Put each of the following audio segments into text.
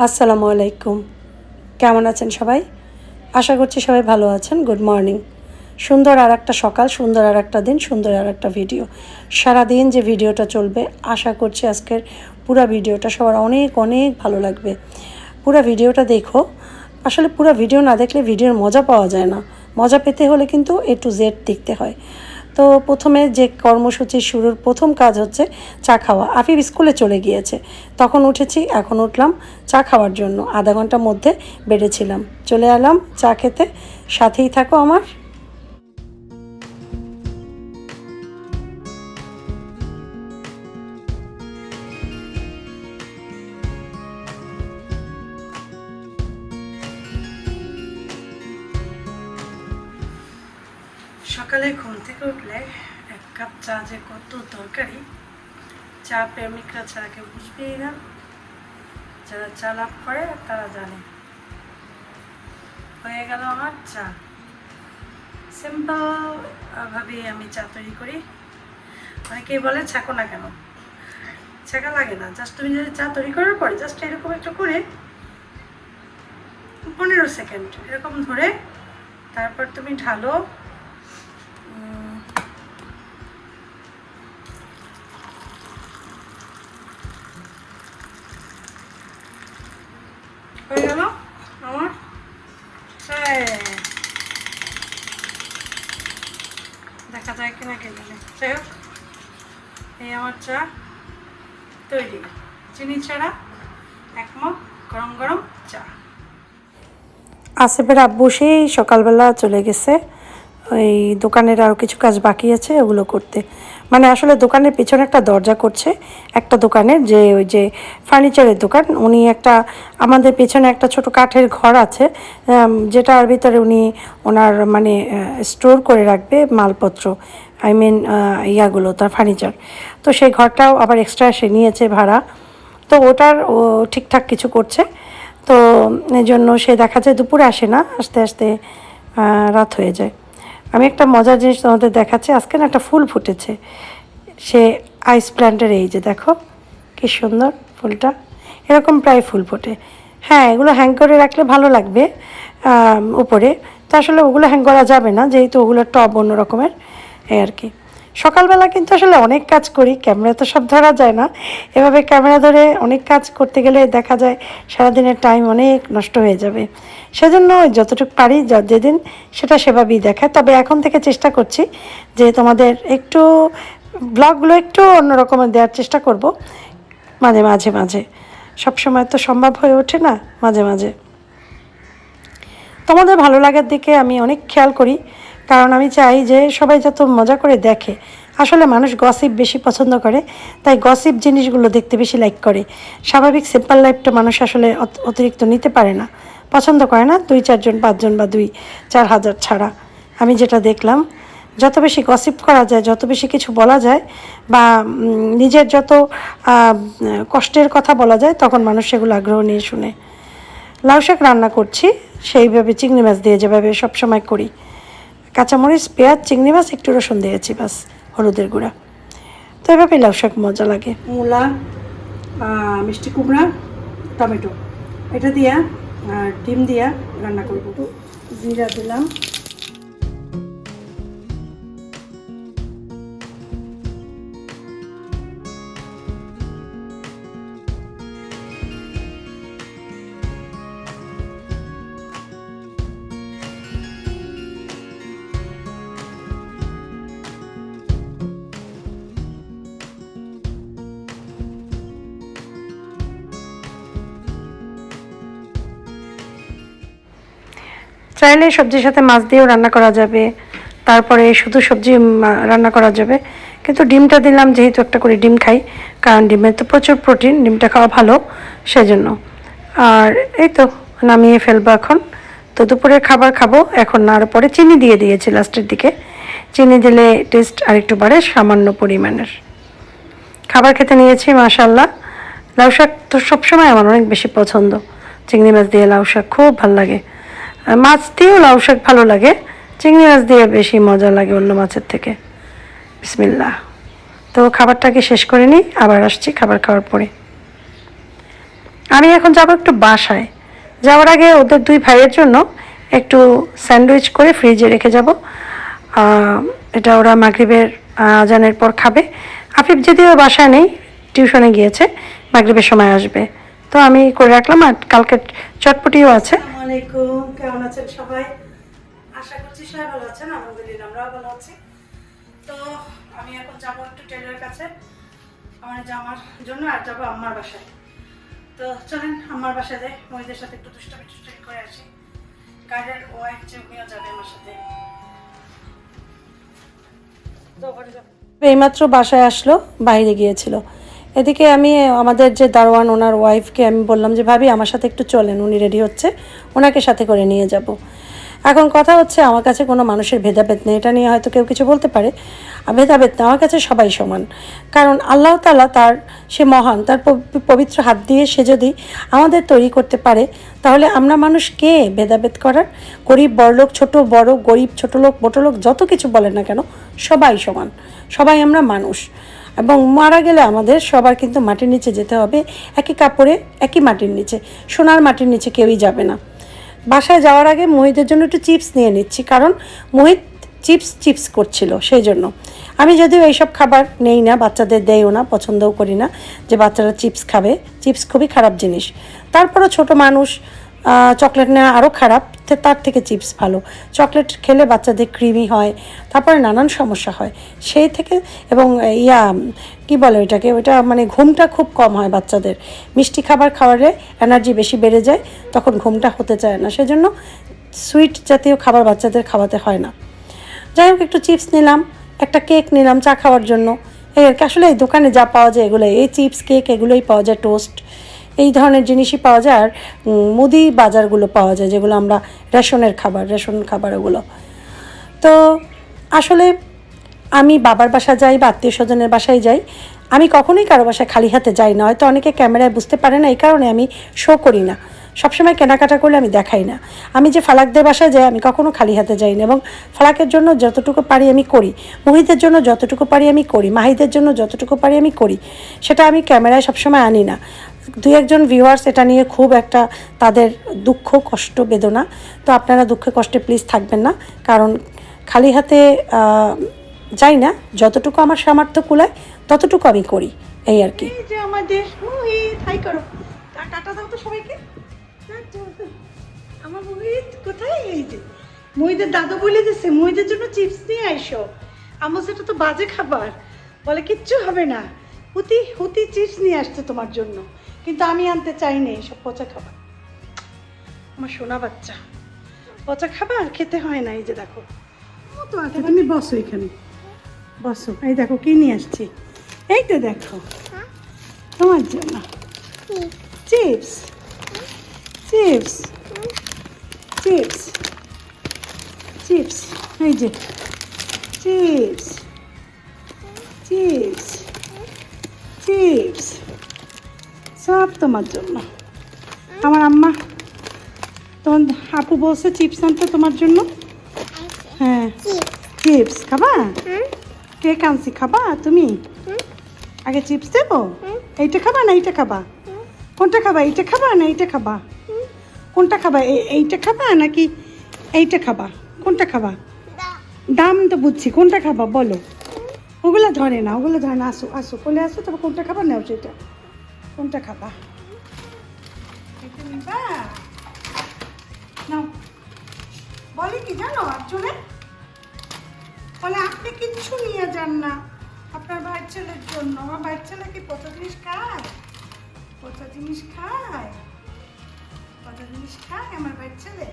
আসসালামু আলাইকুম। কেমন আছেন সবাই? আশা করছি সবাই ভালো আছেন। Good morning. সুন্দর আর একটা সকাল, সুন্দর আর একটা দিন, সুন্দর আর একটা ভিডিও। সারাদিন যে ভিডিওটা চলবে, আশা করছি আজকের পুরো ভিডিওটা সবার অনেক অনেক ভালো লাগবে। পুরো ভিডিওটা দেখো। আসলে পুরো ভিডিও না দেখলে ভিডিওর মজা পাওয়া যায় না। মজা পেতে হলে কিন্তু এ টু জেড দেখতে হয়। তো প্রথমে যে কর্মসূচির শুরুর প্রথম কাজ হচ্ছে চা খাওয়া। আফিফ স্কুলে চলে গিয়েছে। তখন উঠেছি, এখন উঠলাম চা খাওয়ার জন্য। আধা ঘণ্টার মধ্যে বেড়েছিলাম। চলে এলাম চা খেতে। সাথেই থাকো আমার। কত চা প্রেমিকরা ছাড়া কেউ বুঝবেই না যারা চা লাভ করে, তারা জানে। হয়ে গেল আমার চা। সিম্পল ভাবে আমি চা তৈরি করি। অনেকেই বলে, ছাকো না কেন? ছাকা লাগে না। জাস্ট তুমি যদি চা তৈরি করার পরে জাস্ট এরকম একটু করে পনেরো সেকেন্ড এরকম ধরে তারপর তুমি ঢালো উম, হয়ে গেল আমার হ্যাঁ। দেখা যায় কিনা কে জানে যাই হোক এই আমার চা তৈরি চিনি ছাড়া একমত গরম গরম চা আসিফের আব্বু সেই সকালবেলা চলে গেছে। ওই দোকানের আরও কিছু কাজ বাকি আছে, ওগুলো করতে। মানে আসলে দোকানের পিছনে একটা দরজা করছে, একটা দোকানের যে ওই যে ফার্নিচারের দোকান। উনি একটা, আমাদের পেছনে একটা ছোট কাঠের ঘর আছে যেটার ভিতরে উনি ওনার মানে স্টোর করে রাখবে মালপত্র। আই মিন ইয়াগুলো, তার ফার্নিচার তো সেই ঘরটাও আবার এক্সট্রা সে নিয়েছে ভাড়া। তো ওটার ও ঠিকঠাক কিছু করছে। তো এই জন্য সে দেখা যায় দুপুরে আসে না, আস্তে আস্তে রাত হয়ে যায়। আমি একটা মজার জিনিস তোমাদের দেখাচ্ছি, আজকে না একটা ফুল ফুটেছে। সে আইস প্ল্যান্টের এই যে দেখো, কি সুন্দর ফুলটা। এরকম প্রায় ফুল ফোটে। হ্যাঁ এগুলো হ্যাং করে রাখলে ভালো লাগবে উপরে। তো আসলে ওগুলো হ্যাং করা যাবে না, যেহেতু ওগুলো টব অন্য রকমের এই আর কি। সকালবেলা কিন্তু আসলে অনেক কাজ করি, ক্যামেরা তো সব ধরা যায় না। এভাবে ক্যামেরা ধরে অনেক কাজ করতে গেলে দেখা যায় সারাদিনের টাইম অনেক নষ্ট হয়ে যাবে। সেজন্য যতটুকু পারি যেদিন সেটা সেভাবেই দেখায়। তবে এখন থেকে চেষ্টা করছি যে তোমাদের একটু ব্লগগুলো একটু অন্যরকমের দেওয়ার চেষ্টা করব, মাঝে মাঝে মাঝে। সব সময় তো সম্ভব হয়ে ওঠে না, মাঝে মাঝে। তোমাদের ভালো লাগার দিকে আমি অনেক খেয়াল করি। কারণ আমি চাই যে সবাই যত মজা করে দেখে, আসলে মানুষ গসিপ বেশি পছন্দ করে, তাই গসিপ জিনিসগুলো দেখতে বেশি লাইক করে। স্বাভাবিক সিম্পল লাইফটা মানুষ আসলে অত- অতিরিক্ত নিতে পারে না। পছন্দ করে না দুই, চারজন, পাঁচজন বা দুই, চার হাজার ছাড়া। আমি যেটা দেখলাম, যত বেশি গসিপ করা যায়, যত বেশি কিছু বলা যায় বা নিজের যত কষ্টের কথা বলা যায়, তখন মানুষ সেগুলো আগ্রহ নিয়ে শুনে। লাউ শাক রান্না করছি, সেইভাবে চিংড়ি মাছ দিয়ে যেভাবে সবসময় করি। কাঁচামরিচ পেঁয়াজ চিংড়ি মাছ একটু রসুন দিয়েছি বাস হলুদের গুঁড়া। তো এভাবে লাউ শাক মজা লাগে। মূলা মিষ্টি কুমড়া টমেটো। এটা দিয়া আর ডিম দিয়া রান্না করব। জিরা দিলাম। চাইলে সবজির সাথে মাছ দিয়েও রান্না করা যাবে। তারপরে শুধু সবজি রান্না করা যাবে। কিন্তু ডিমটা দিলাম, যেহেতু একটা করে ডিম খাই, কারণ ডিমের তো প্রচুর প্রোটিন, ডিমটা খাওয়া ভালো সেজন্য। আর এই তো নামিয়ে ফেলব এখন। তো দুপুরের খাবার খাব, এখন না আর পরে চিনি দিয়ে দিয়েছি লাস্টের দিকে। চিনি দিলে টেস্ট আরেকটু বাড়ে, সামান্য পরিমাণের। খাবার খেতে নিয়েছি মাশাল্লাহ লাউ শাক তো সবসময় আমার অনেক বেশি পছন্দ। চিংড়ি মাছ দিয়ে লাউ শাক খুব ভালো লাগে। মাছ দিয়েও লাউ শাক ভালো লাগে, চিংড়ি মাছ দিয়ে বেশি মজা লাগে অন্য মাছের থেকে। বিসমিল্লাহ। তো খাবারটাকে শেষ করে নিই, আবার আসছি খাবার খাওয়ার পরে। আমি এখন যাব একটু বাসায়। যাওয়ার আগে ওদের দুই ভাইয়ের জন্য একটু স্যান্ডউইচ করে ফ্রিজে রেখে যাব। এটা ওরা মাগরিবের আজানের পর খাবে। আফিফ যদিও বাসায় নেই, টিউশনে গিয়েছে, মাগরিবের সময় আসবে। তো আমি করে রাখলাম আর কালকে চটপটিও আছে। আসসালামাইকুম কেমন আছেন সবাই? আশা করছি সবাই ভালো আছেন আলহামদুলিল্লাহ আমরাও ভালো আছি। তো আমি এখন যাব একটু টেলারের কাছে আমার জামার জন্য আর যাব আম্মার বাসায়। তো চলেন আমার বাসায় যাই মহিদের সাথে একটু দুষ্টামি টুষ্টামি করে আসি। গার্ডের ওয়াইফ যে উনিও যাবে আমার সাথে। এইমাত্র বাসায় আসলো বাইরে গিয়েছিল। এদিকে আমি, আমাদের যে দারোয়ান, ওনার ওয়াইফকে আমি বললাম যে, ভাবি, আমার সাথে একটু চলেন, উনি রেডি হচ্ছে, ওনাকে সাথে করে নিয়ে যাব। এখন কথা হচ্ছে, আমার কাছে কোনো মানুষের ভেদাভেদ নেই, এটা নিয়ে হয়তো কেউ কিছু বলতে পারে। ভেদাভেদ না, আমার কাছে সবাই সমান। কারণ আল্লাহ তালা তার, সে মহান, তার পবি- পবিত্র হাত দিয়ে সে যদি আমাদের তৈরি করতে পারে, তাহলে আমরা মানুষ কে ভেদাভেদ করার? গরিব, বড়লোক, ছোট, বড়, গরিব, ছোট লোক বড় লোক যত কিছু বলেন না কেন, সবাই সমান। সবাই আমরা মানুষ। এবং মারা গেলে আমাদের সবার কিন্তু মাটির নিচে যেতে হবে। একই কাপড়ে, একই মাটির নিচে। সোনার মাটির নিচে কেউই যাবে না। বাসায় যাওয়ার আগে মহিতের জন্য একটু চিপস নিয়ে নিচ্ছি, কারণ মোহিত চিপস চিপস করছিল সেই জন্য আমি যদিও এইসব খাবার নেই না, বাচ্চাদের দেইও না, পছন্দও করি না যে বাচ্চারা চিপস খাবে। চিপস খুবই খারাপ জিনিস। তারপরও ছোট মানুষ চকলেট নেওয়া আরও খারাপ তার থেকে চিপস ভালো। চকলেট খেলে বাচ্চাদের ক্রিমি হয়, তারপরে নানান সমস্যা হয়। সেই থেকে, এবং ইয়া, কি বলে ওইটাকে, ওইটা মানে ঘুমটা খুব কম হয় বাচ্চাদের। মিষ্টি খাবার খাওয়ালে এনার্জি বেশি বেড়ে যায়, তখন ঘুমটা হতে চায় না। সেজন্য সুইট জাতীয় খাবার বাচ্চাদের খাওয়াতে হয় না। যাই হোক, একটু চিপস নিলাম, একটা কেক নিলাম চা খাওয়ার জন্য। এই আসলে এই দোকানে যা পাওয়া যায় এগুলো এই চিপস, কেক এগুলোই পাওয়া যায়, টোস্ট। এই ধরনের জিনিসই পাওয়া যায় আর মুদি বাজারগুলো পাওয়া যায়, যেগুলো আমরা রেশনের খাবার, রেশন খাবার ওগুলো। তো আসলে আমি বাবার বাসা যাই বা আত্মীয় স্বজনের বাসায় যাই, আমি কখনোই কারও বাসায় খালি হাতে যাই না। হয়তো অনেকে ক্যামেরায় বুঝতে পারে না, এই কারণে আমি শো করি না। সবসময় কেনাকাটা করলে আমি দেখাই না। আমি যে ফালাকদের বাসায় যাই, আমি কখনো খালি হাতে যাই না এবং ফালাকের জন্য যতটুকু পারি আমি করি মহিদের জন্য যতটুকু পারি আমি করি মাহিদের জন্য যতটুকু পারি আমি করি, সেটা আমি ক্যামেরায় সবসময় আনি না। দুই একজন ভিউয়ার্স এটা নিয়ে খুব একটা তাদের দুঃখ, কষ্ট, বেদনা। তো আপনারা দুঃখে, কষ্টে প্লিজ থাকবেন না। কারণ খালি হাতে যাই না, যতটুকু আমার সামর্থ্য কুলায়, ততটুকু আমি করি। এই আর কি। যে করো। দাও তো সবাইকে। আমার কোথায়? দাদু বলে দিচ্ছে মহিদের জন্য চিপস নিয়ে আইসো। আমার সেটা তো বাজে খাবার। বলে কিচ্ছু হবে না। হুতি হুতি চিপস নিয়ে আসছে তোমার জন্য। কিন্তু আমি আনতে চাই না এইসব পচা খাবার। আমার সোনা বাচ্চা। পচা খাবার খেতে হয় না, এই যে দেখো। তো আছে, তুমি বসো এখানে। বসো, এই দেখো কি নিয়ে আসছি? এই তো দেখো। তোমার জন্য। চিপস। চিপস। চিপস। চিপস, এই যে। চিপস। চিপস। চিপস। সব তোমার জন্য। আমার আম্মা তোমার আপু বলছে চিপস আনতে তোমার জন্য। হ্যাঁ। চিপস খাবা? কেক আনছি খাবা? তুমি? আগে চিপস দেবো? এইটা খাবা না এইটা খাবা? কোনটা খাবা এইটা খাবা না এইটা খাবা? কোনটা খাবা এই- এইটা খাবা নাকি এইটা খাবা? কোনটা খাবা? দাম তো বুঝছি কোনটা খাবা বলো? ওগুলো ধরে না ওগুলো ধরে না আসো আসো কোলে আসো তবে কোনটা খাবা নাও সেটা। কোনটা খাবা? নাও। বলে কি জানো একজনে বলে, আপনি কিচ্ছু নিয়ে যান না। আপনার ভাইয়ের ছেলের জন্য। আমার ভাইয়ের ছেলে কি কত জিনিস খায়? কত জিনিস খায়? কত জিনিস খায় আমার ভাইয়ের ছেলে?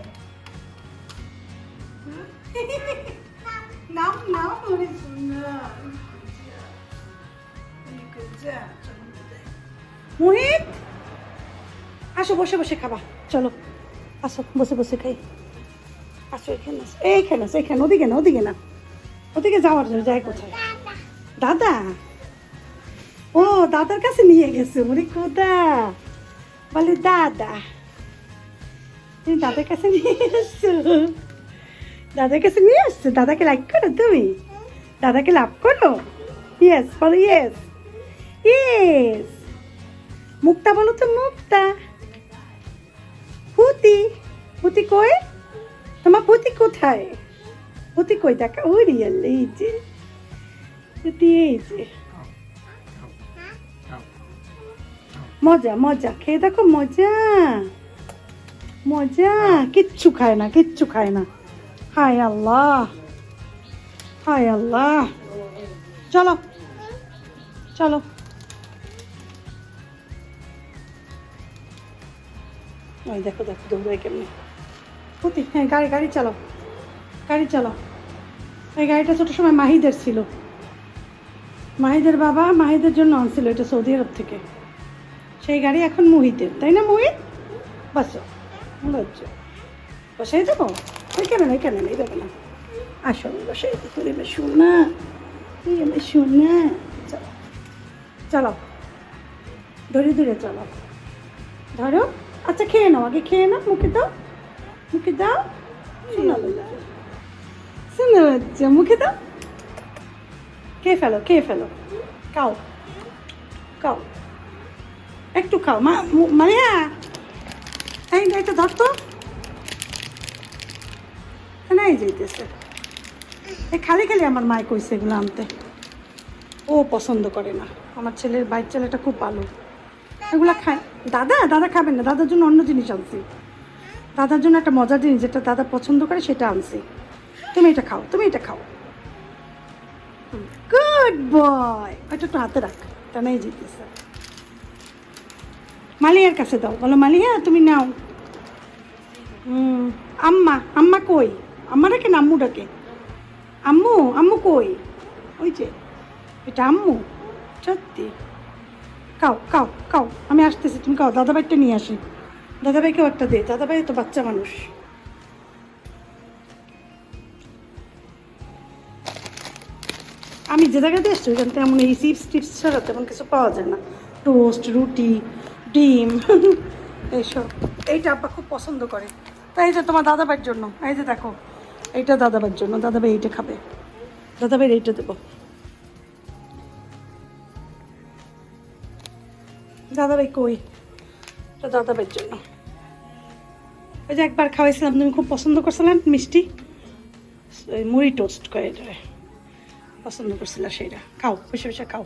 নাম নাম ওরে সুন্দর মোহিত! আসো, বসে বসে খাবা। চলো। আসো, বসে বসে খাই। আসো, এখানে আসো। এইখানে আসো, এইখানে। ওদিকে না ওদিকে না। ওদিকে যাওয়ার জন্য যায় কোথায়? দাদা? ও, দাদার কাছে নিয়ে গেছে ওরে কোদা বলে, দাদা। তুমি দাদার কাছে নিয়ে এসছো। দাদার কাছে নিয়ে আসছো দাদাকে লাইক করো তুমি? দাদাকে লাভ করো? ইয়েস বলো ইয়েস ইয়েস মুক্তা বলো তো, মুক্তা। পুতি পুতি কই? তোমার পুতি কোথায়? পুতি কই? দেখা, ওই রিয়াল এই যে। পুতি, এই যে। মজা মজা। খেয়ে দেখো, মজা। মজা। কিচ্ছু খায় না, কিচ্ছু খায় না। হায় আল্লাহ। হায় আল্লাহ। চলো। চলো। ওই দেখো দেখো দৌড়াই কেমনি? পুতি হ্যাঁ গাড়ি গাড়ি চালাও। গাড়ি চালাও। এই গাড়িটা ছোটো সময় মাহিদের ছিল। মাহিদের বাবা মাহিদের জন্য আনছিল এটা সৌদি আরব থেকে। সেই গাড়ি এখন মুহিতের, তাই না মুহিত? বসো বসো বসাই দেবো? কেন না কেন না দেবে না। আসো বসাই দিই তোর এবার শুন না তুই এবার শুন চলো চলো ধরে ধরে চলো ধরো। আচ্ছা খেয়ে নাও, আগে খেয়ে নাও, মুখে দাও মুখে দাও, শোনা। শোনা মুখে দাও। খেয়ে ফেলো খেয়ে ফেলো। খাও খাও। একটু খাও, মা, মু- মারিয়া। এই এটা ধর তো। নাই যাইতেছে। এই খালি খালি আমার মায় কইছে এগুলো আনতে। ও পছন্দ করে না। আমার ছেলের বাইক ছেলেটা খুব ভালো। এগুলো খায়। দাদা দাদা খাবেন না, দাদার জন্য অন্য জিনিস আনছি। দাদার জন্য একটা মজার জিনিস যেটা দাদা পছন্দ করে সেটা আনছি। তুমি এটা খাও, তুমি এটা খাও। Good boy. ওইটা একটু হাতে রাখ তা নেই জিতেছে। মালিয়ার কাছে দাও, বলো, মালিয়া, তুমি নাও। আম্মা আম্মা কই? আম্মা ডাকে না, আম্মু ডাকে? আম্মু আম্মু কই? ওই যে, এটা আম্মু। সত্যি। কাও কাও কাও, আমি আসতেছি, তুমি কাও দাদাভাইটা নিয়ে আসি। দাদাভাইকেও একটা দে দাদাভাই তো বাচ্চা মানুষ। আমি যে জায়গাতে এসছি ওইখান তেমন এই চিপস টিপস ছাড়া তেমন কিছু পাওয়া যায় না। টোস্ট, রুটি, ডিম, এইসব। এইটা আব্বা খুব পছন্দ করে। তাই এই যে তোমার দাদাভাইয়ের জন্য, এই যে দেখো, এইটা দাদাভাইয়ের জন্য, দাদাভাই এইটা খাবে। দাদাভাইয়ের এইটা দেবো। দাদাভাই কই? এটা দাদাভাইয়ের জন্য। ওই যে একবার খাওয়াইছিলাম তুমি খুব পছন্দ করছিলাম মিষ্টি? ওই মুড়ি টোস্ট করে পছন্দ করছিল সেইটা। খাও বসে বসে খাও।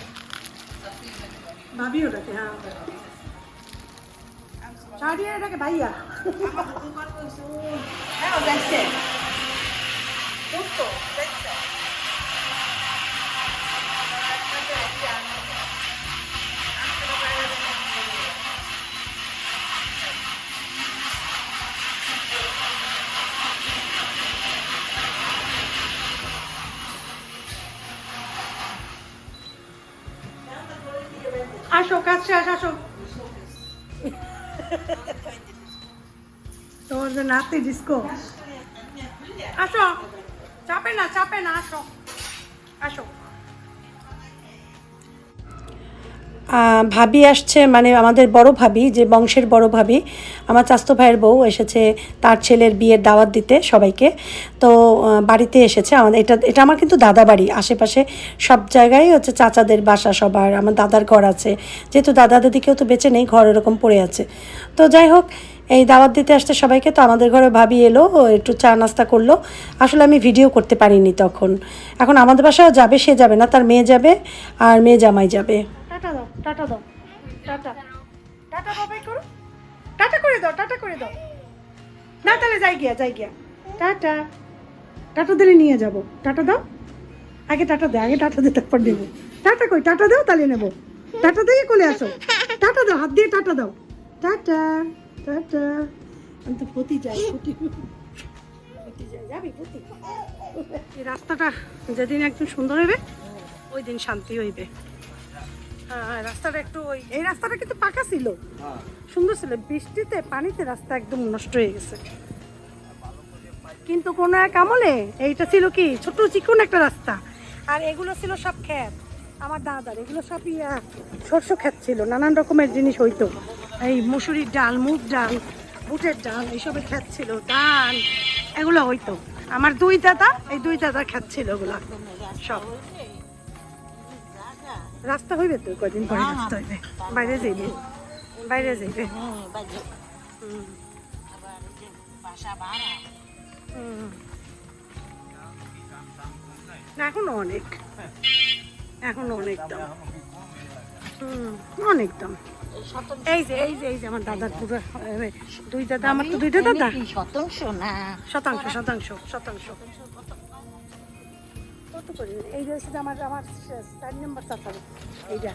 ভাবিও ওটাকে হ্যাঁ। শাড়িয়া এটাকে ভাইয়া। হ্যাঁ দেখছে। আসো কাজ শেষ আসো। তোর যে নাতি ডিস্কো আসো। চাপে না চাপে না, আসো। আসো। ভাবি আসছে মানে আমাদের বড় ভাবি, যে বংশের বড় ভাবি, আমার চাস্তো ভাইয়ের বউ এসেছে তার ছেলের বিয়ের দাওয়াত দিতে সবাইকে। তো বাড়িতে এসেছে আমাদের, এটা এটা আমার কিন্তু দাদা বাড়ি, আশেপাশে সব জায়গায় হচ্ছে চাচাদের বাসা সবার, আমার দাদার ঘর আছে। যেহেতু দাদা দাদি কেউ তো বেঁচে নেই, ঘর এরকম পড়ে আছে। তো যাই হোক, এই দাওয়াত দিতে আসতে সবাইকে তো আমাদের ঘরে ভাবি এলো একটু চা নাস্তা করল। আসলে আমি ভিডিও করতে পারিনি তখন। এখন আমাদের বাসাও যাবে, সে যাবে না, তার মেয়ে যাবে আর মেয়ে জামাই যাবে। টাটা দাও টাটা দাও। টাটা। টাটা বাবাই করো। টাটা করে দাও টাটা করে দাও। না তাহলে যাই গিয়া যাই গিয়া। টাটা। টাটা দিলে নিয়ে যাব। টাটা দাও। আগে টাটা দে আগে টাটা দে তারপর দেবো টাটা কই টাটা দাও তাহলে নেব। টাটা দিয়ে কোলে আসো। টাটা দাও হাত দিয়ে টাটা দাও। টাটা টাটা। আমি তো পতি যাই পতি। রাস্তাটা যেদিন একদম সুন্দর হইবে ওই দিন শান্তি হইবে। রাস্তাটা একটু ওই এই রাস্তাটা কিন্তু পাকা ছিল। সুন্দর ছিল। বৃষ্টিতে পানিতে রাস্তা একদম নষ্ট হয়ে গেছে। কিন্তু কোনো এক আমলে এইটা ছিল কি? ছোট চিকন একটা রাস্তা। আর এগুলো ছিল সব ক্ষেত। আমার দাদার। এগুলো সব ইয়া শস্য ক্ষেত ছিল। নানান রকমের জিনিস হইতো। এই মুসুরির ডাল মুগ ডাল বুটের ডাল এইসবের ক্ষেত ছিল। ধান এগুলো হইতো। আমার দুই দাদা এই দুই দাদার ক্ষেত ছিল ওগুলো। সব। রাস্তা হইবে তো কদিন পরে রাস্তা হইবে? বাইরে যাইবে? বাইরে যাইবে? এখনও অনেক। এখনও অনেক দাম। হুম, অনেক দাম। এই যে এই যে এই যে আমার দাদার পুরো দুই দাদা আমার তো দুইটা দাদা? শতাংশ না? শতাংশ শতাংশ শতাংশ। কত করে? আমার আমার চার নম্বর চাচার এইটা।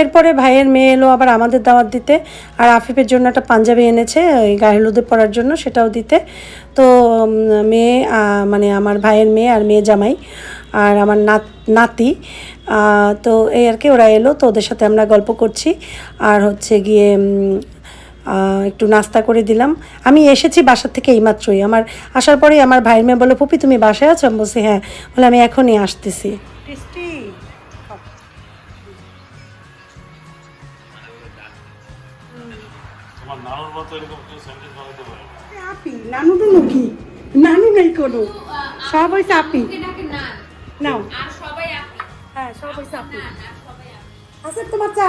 এরপরে ভাইয়ের মেয়ে এলো আবার আমাদের দাওয়াত দিতে, আর আফিফের জন্য একটা পাঞ্জাবি এনেছে, ওই গায়ে হলুদে পরার জন্য সেটাও দিতে। তো মেয়ে মানে আমার ভাইয়ের মেয়ে আর মেয়ে জামাই, আর আমার নাত নাতি তো এই আর কি ওরা এলো, তো ওদের সাথে আমরা গল্প করছি। আর হচ্ছে গিয়ে একটু নাস্তা করে দিলাম। আমি এসেছি বাসার থেকে এইমাত্রই। আমার আসার পরেই আমার ভাইয়ের মেয়ে বলে পুপি তুমি বাসায় আছো? আমি বলছি হ্যাঁ। বলে আমি এখনই আসতেছি। নানু তো কি নানু নাই কোনো। সব হয়েছে আপি। নাও। হ্যাঁ সব হয়েছে আপি। আছে তোমার চা।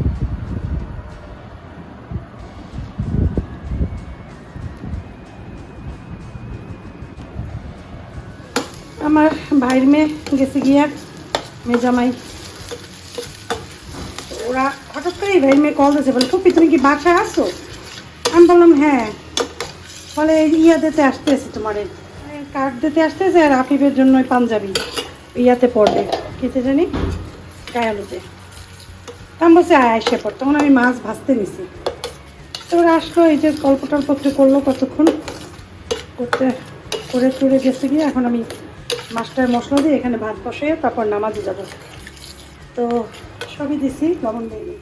আমার ভাইয়ের মেয়ে গেছে গিয়া মেজামাই ওরা হঠাৎ করে ভাইয়ের মেয়ে কল দিয়েছে, বলে, ফুপি, তুমি কি বাসায় আসো আমি বললাম হ্যাঁ। এই ইয়া দিতে আসতেছে তোমার। কার্ড দিতে আসতেছে আর আফিফের জন্য পাঞ্জাবি। ইয়াতে পড়বে কিতে জানি, গায়ালুতে। আমি বলছি, আয়, এসে পড় তখন আমি মাছ ভাজতে নিছি। তো ওরা আসলো, এই যে গল্প টল্প করল কতক্ষণ। করতে, করে টুরে গেছে গিয়ে, এখন আমি মাছটার মশলা দিয়ে এখানে ভাত বসে তারপর নামাজে যাব। তো সবই দিছি, লবণ দিইনি।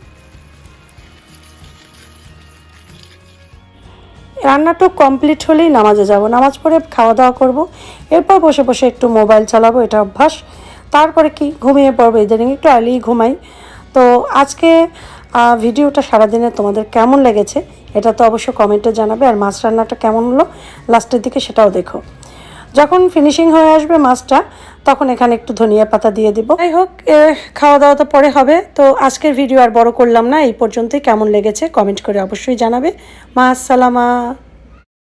রান্নাটুক কমপ্লিট হলেই নামাজে যাব। নামাজ পড়ে খাওয়া দাওয়া করব। এরপর বসে বসে একটু মোবাইল চালাবো, এটা অভ্যাস। তারপরে কি? ঘুমিয়ে পড়ব, ইদানিং একটু আর্লি ঘুমাই। তো আজকে ভিডিওটা সারাদিনে তোমাদের কেমন লেগেছে, এটা তো অবশ্যই কমেন্টে জানাবে। আর মাছ রান্নাটা কেমন হলো, লাস্টের দিকে সেটাও দেখো। যখন ফিনিশিং হয়ে আসবে মাছটা, তখন এখানে একটু ধনিয়া পাতা দিয়ে দিব। যাই হোক খাওয়া দাওয়া তো পরে হবে, তো আজকের ভিডিও আর বড় করলাম না, এই পর্যন্তই। কেমন লেগেছে কমেন্ট করে অবশ্যই জানাবে। মা, আসসালামা।